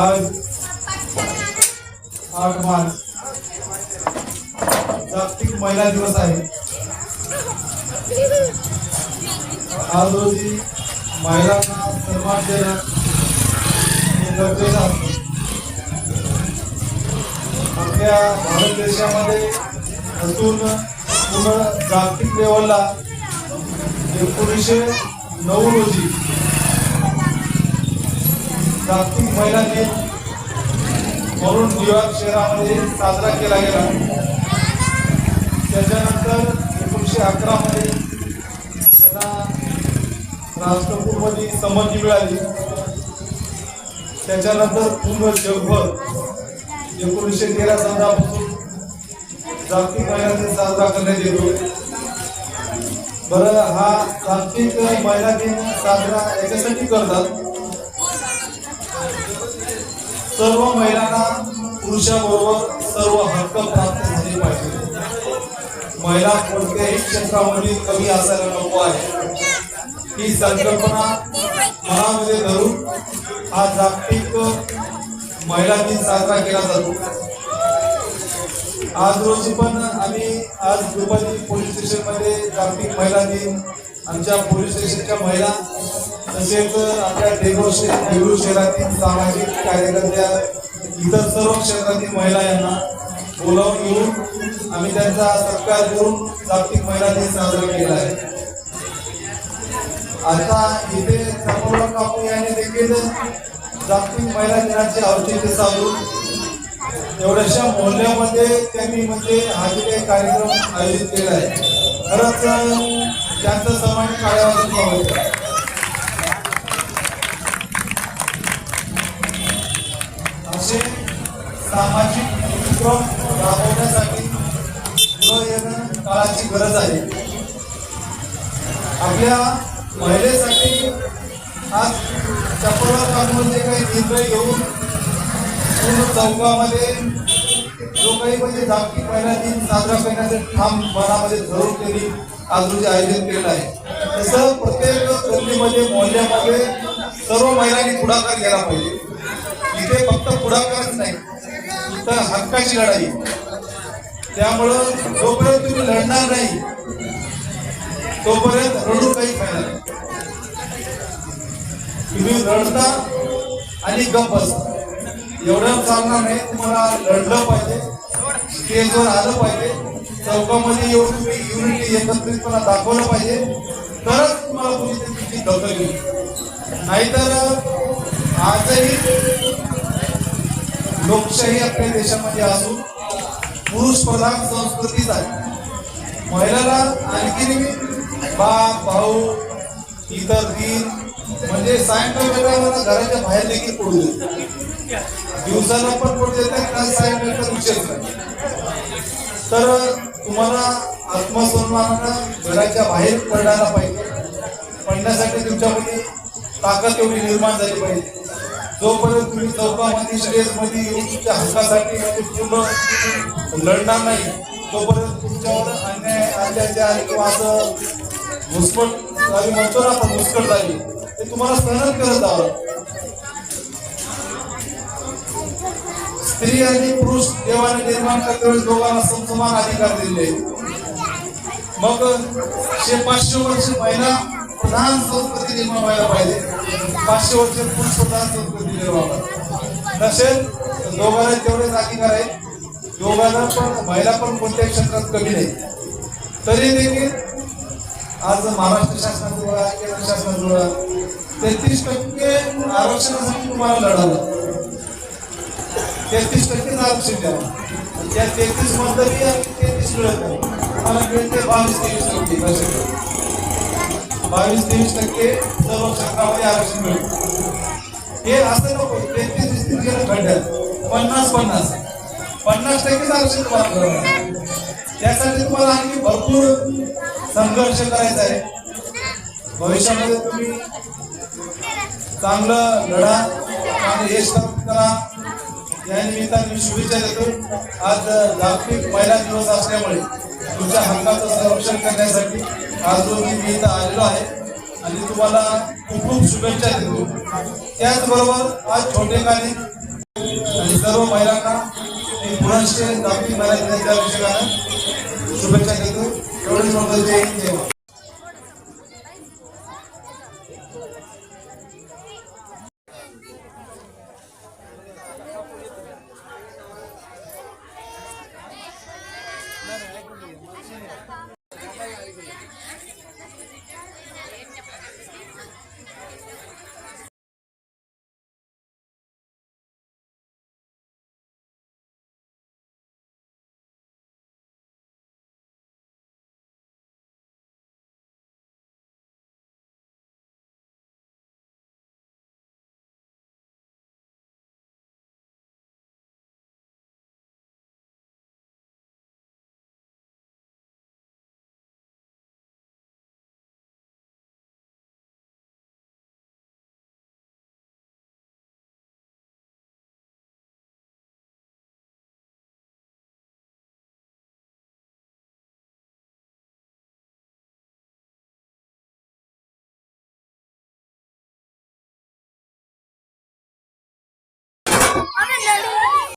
आज आठ मार्च. जागतिक महिला दिवस आहे. आज रोजी महिलांना सन्मान देणं हे गरजेचं असतं आपल्या भारत देशामध्ये अजून पूर्ण जागतिक लेवलला एकोणीसशे नऊ रोजी जागतिक महिला दिन म्हणून न्यूयॉर्क शहरामध्ये साजरा केला गेला. त्याच्यानंतर एकोणीसशे अकरामध्ये त्यांना राष्ट्रकुटमध्ये संमती मिळाली. त्याच्यानंतर पूर्ण जगभर एकोणीसशे तेरा सालापासून जागतिक महिला दिन साजरा करण्यात येतो. बरं हा जागतिक महिला दिन साजरा याच्यासाठी करतात. सर्व महिलांना पुरुषाबरोबर सर्व हक्क प्राप्त झाले पाहिजे. महिला कोणत्याही क्षेत्रामध्ये कमी असायला नको आहे. ही संकल्पना मनामध्ये धरून हा जागतिक महिला दिन साजरा केला जातो. आज रोजी पण आम्ही आज दुपारी पोलीस स्टेशनमध्ये जागतिक महिला दिन आमच्या पोलीस स्टेशनच्या महिला तसेच आपल्या देगूर शे शहरातील सामाजिक कार्यकर्त्या इतर सर्व क्षेत्रातील महिला यांना बोलावून घेऊन आम्ही त्यांचा सत्कार करून जागतिक महिला दिन साजरा केला आहे. आता इथे संपूर्ण कापू यांनी देखील जागतिक महिला दिनाचे औचित्य साधून एवढ्याशा मोहल्ल्यामध्ये त्यांनी म्हणजे हा जे काही कार्यक्रम आयोजित केला आहे. खरंच त्यांचं सन्मान काळ्या आमचे असे सामाजिक उपक्रम राबवण्यासाठी पुढं येणं काळाची गरज आहे. आपल्या महिलेसाठी आज चपला कानून जे काही निर्णय घेऊन पूर्ण चौकामध्ये जो काही म्हणजे जागतिक महिला दिन साजरा करण्याचे ठाम मनामध्ये धरून केली आज रोजी आयोजन केलेलं आहे. तसं प्रत्येक गल्लीमध्ये मोहल्ल्यामध्ये सर्व महिलांनी पुढाकार घ्यायला पाहिजे. ते फक्त पुढाकारच नाही तर हक्काची लढाई. त्यामुळं जोपर्यंत तुम्ही लढणार नाही तोपर्यंत रडू काही फायदा नाही. तुम्ही रडता आणि गप्प बसता एवढं चालणार नाही तुम्हाला लढलं पाहिजे स्टेजवर आलं पाहिजे चौकामध्ये येऊन तुम्ही युनिटी एकत्रितपणा दाखवलं पाहिजे तरच तुम्हाला तुम्ही तुमची दखल घेईल. नाहीतर आजही लोकशाही आपल्या देशामध्ये असून पुरुष प्रधान संस्कृतीच आहे. महिलाला आणखी बाप भाऊ इतर दिन म्हणजे सायंकाळ वेळेला घराच्या बाहेर देखील पडू देते दिवसाला पण पडू देतात आणि सायंकाळचा विषयच नाही तर तुम्हाला आत्मसन्मानानं घराच्या बाहेर पडायला पाहिजे. पडण्यासाठी तुमच्यामध्ये ताकद एवढी निर्माण झाली पाहिजे. जोपर्यंत तुम्ही चौकामध्ये स्टेजमध्ये येऊन तुमच्या हक्कासाठी पूर्ण लढणार नाही तोपर्यंत तुमच्यावर अन्याय अत्याचार किंवा असं घुसपट आम्ही म्हणतो ना आपण घुसखट झाली ते तुम्हाला सहन करत जावं स्त्री आणि पुरुष देवाने निर्माण करते दोघांना समसमान अधिकार दिले. मग शे पाचशे वर्ष महिना प्रधान संस्कृती निर्माण व्हायला पाहिजे. पाचशे वर्ष पुरुष प्रधान संस्कृती निर्माण व्हायला. नसेल दोघांना तेवढेच अधिकार आहेत. दोघांना पण महिला पण कोणत्याही क्षेत्रात कमी नाही. तरी देखील आज महाराष्ट्र शासनाचं बघा केंद्र शासनाचं बघा तेहतीस टक्के आरक्षणासाठी तुम्हाला लढावं तेहतीस टक्केच आरक्षण द्यावं त्या तेहतीस मधली तेहतीस मिळत नाही मला मिळते बावीस तेवीस टक्के बावीस तेवीस टक्के सर्व क्षेत्रामध्ये आरक्षण मिळेल. हे असं नको तेहतीस तीस गेलं खड्ड्यात पन्नास पन्नास. पन्नास टक्केच आरक्षण तुम्हाला मिळवणार. त्यासाठी तुम्हाला आणखी भरपूर संघर्ष करायचा आहे. भविष्यामध्ये तुम्ही चांगलं लढा आणि यश प्राप्त करा. या निमित्ताने मी शुभेच्छा देतो. आज जागतिक महिला दिवस असल्यामुळे तुमच्या हक्काचं संरक्षण करण्यासाठी आज रोजी मी इथं आलेलो आहे आणि तुम्हाला खूप खूप शुभेच्छा देतो. त्याचबरोबर आज छोटेखानी सर्व महिलांना मी पुनश्च जागतिक महिला दिनाच्या शुभेच्छा देतो. एवढेच म्हणतो जय हिंद Makan.